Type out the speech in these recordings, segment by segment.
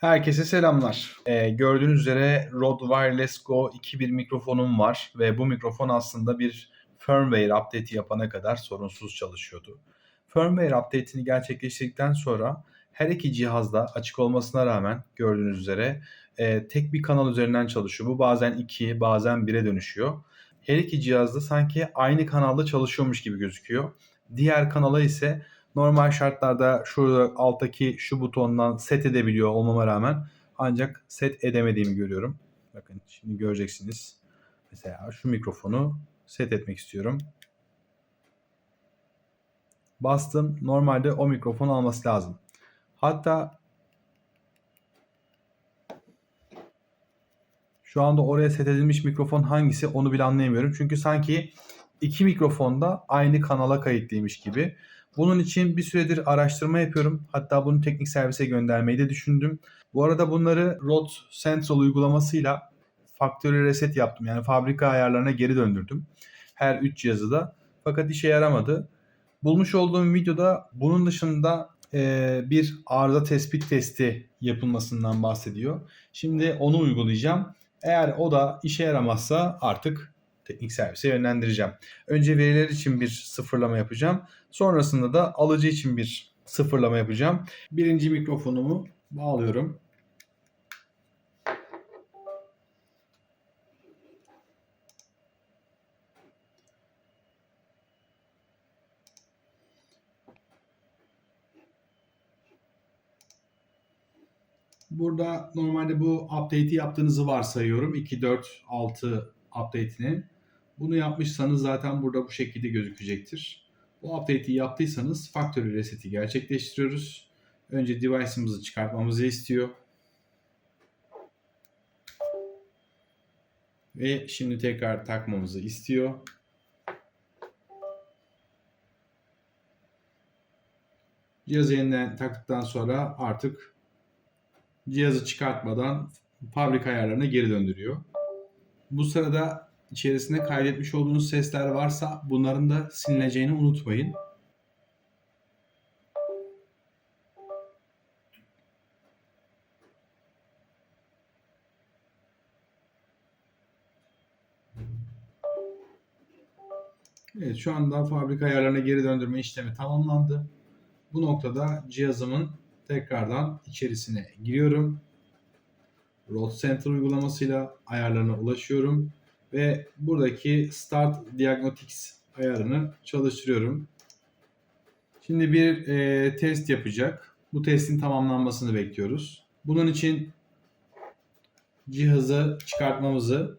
Herkese selamlar. Ee, gördüğünüz üzere Rode Wireless Go 2.1 mikrofonum var ve bu mikrofon aslında bir firmware update'i yapana kadar sorunsuz çalışıyordu. Firmware update'ini gerçekleştirdikten sonra her iki cihazda açık olmasına rağmen gördüğünüz üzere e, tek bir kanal üzerinden çalışıyor. Bu bazen 2, bazen 1'e dönüşüyor. Her iki cihazda sanki aynı kanalda çalışıyormuş gibi gözüküyor. Diğer kanala ise normal şartlarda şurada alttaki şu butondan set edebiliyor olmama rağmen ancak set edemediğimi görüyorum. Bakın şimdi göreceksiniz. Mesela şu mikrofonu set etmek istiyorum. Bastım. Normalde o mikrofon alması lazım. Hatta şu anda oraya set edilmiş mikrofon hangisi onu bile anlayamıyorum. Çünkü sanki iki mikrofon da aynı kanala kayıtlıymış gibi. Bunun için bir süredir araştırma yapıyorum. Hatta bunu teknik servise göndermeyi de düşündüm. Bu arada bunları Rode Central uygulamasıyla factory reset yaptım. Yani fabrika ayarlarına geri döndürdüm. Her 3 cihazı da. Fakat işe yaramadı. Bulmuş olduğum videoda bunun dışında e, bir arıza tespit testi yapılmasından bahsediyor. Şimdi onu uygulayacağım. Eğer o da işe yaramazsa artık teknik servise yönlendireceğim. Önce veriler için bir sıfırlama yapacağım. Sonrasında da alıcı için bir sıfırlama yapacağım. Birinci mikrofonumu bağlıyorum. Burada normalde bu update'i yaptığınızı varsayıyorum. 2.4.6 update'ini. Bunu yapmışsanız zaten burada bu şekilde gözükecektir. Bu update'i yaptıysanız factory reset'i gerçekleştiriyoruz. Önce device'ımızı çıkartmamızı istiyor. Ve şimdi tekrar takmamızı istiyor. Cihazı yeniden taktıktan sonra artık cihazı çıkartmadan fabrika ayarlarına geri döndürüyor. Bu sırada içerisinde kaydetmiş olduğunuz sesler varsa bunların da silineceğini unutmayın. Evet şu anda fabrika ayarlarına geri döndürme işlemi tamamlandı. Bu noktada cihazımın tekrardan içerisine giriyorum. Rode Center uygulamasıyla ayarlarına ulaşıyorum ve buradaki Start Diagnostics ayarını çalıştırıyorum. Şimdi bir e, test yapacak. Bu testin tamamlanmasını bekliyoruz. Bunun için cihazı çıkartmamızı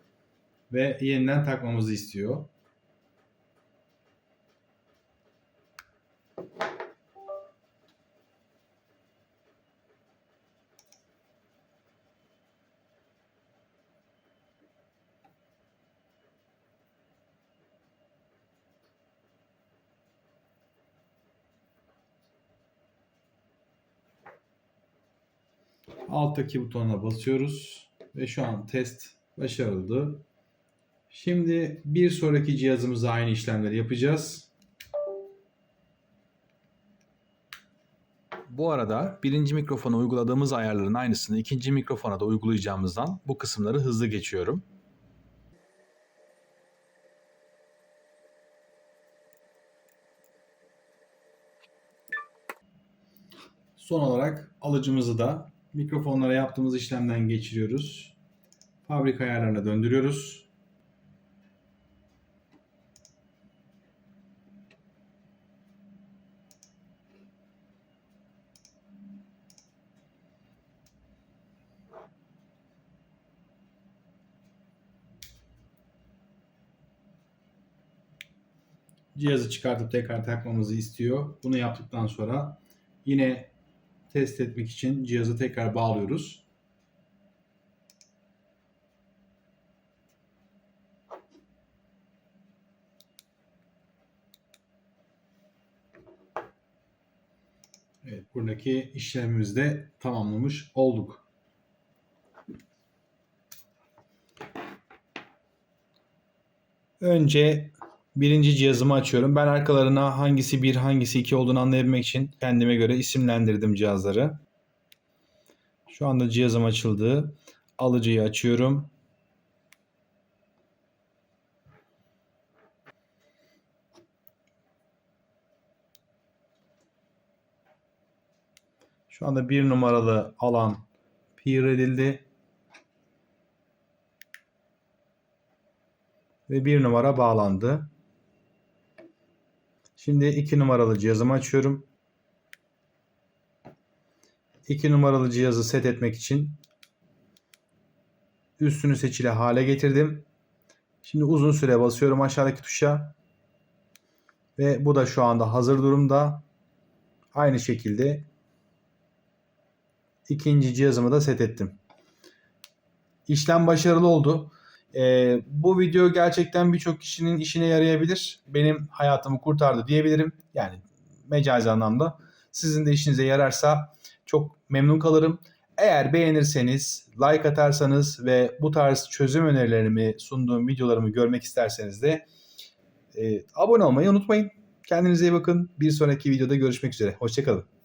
ve yeniden takmamızı istiyor. Alttaki butonuna basıyoruz ve şu an test başarıldı. Şimdi bir sonraki cihazımıza aynı işlemleri yapacağız. Bu arada birinci mikrofona uyguladığımız ayarların aynısını ikinci mikrofona da uygulayacağımızdan bu kısımları hızlı geçiyorum. Son olarak alıcımızı da mikrofonlara yaptığımız işlemden geçiriyoruz. Fabrika ayarlarına döndürüyoruz. Cihazı çıkartıp tekrar takmamızı istiyor. Bunu yaptıktan sonra yine test etmek için cihazı tekrar bağlıyoruz. Evet, buradaki işlemimizi de tamamlamış olduk. Önce birinci cihazımı açıyorum. Ben arkalarına hangisi bir hangisi iki olduğunu anlayabilmek için kendime göre isimlendirdim cihazları. Şu anda cihazım açıldı. Alıcıyı açıyorum. Şu anda bir numaralı alan peer edildi. Ve bir numara bağlandı. Şimdi iki numaralı cihazımı açıyorum. 2 numaralı cihazı set etmek için üstünü seçili hale getirdim. Şimdi uzun süre basıyorum aşağıdaki tuşa. Ve bu da şu anda hazır durumda. Aynı şekilde ikinci cihazımı da set ettim. İşlem başarılı oldu. Ee, bu video gerçekten birçok kişinin işine yarayabilir. Benim hayatımı kurtardı diyebilirim. Yani mecazi anlamda. Sizin de işinize yararsa çok memnun kalırım. Eğer beğenirseniz, like atarsanız ve bu tarz çözüm önerilerimi sunduğum videolarımı görmek isterseniz de e, abone olmayı unutmayın. Kendinize iyi bakın. Bir sonraki videoda görüşmek üzere. Hoşçakalın.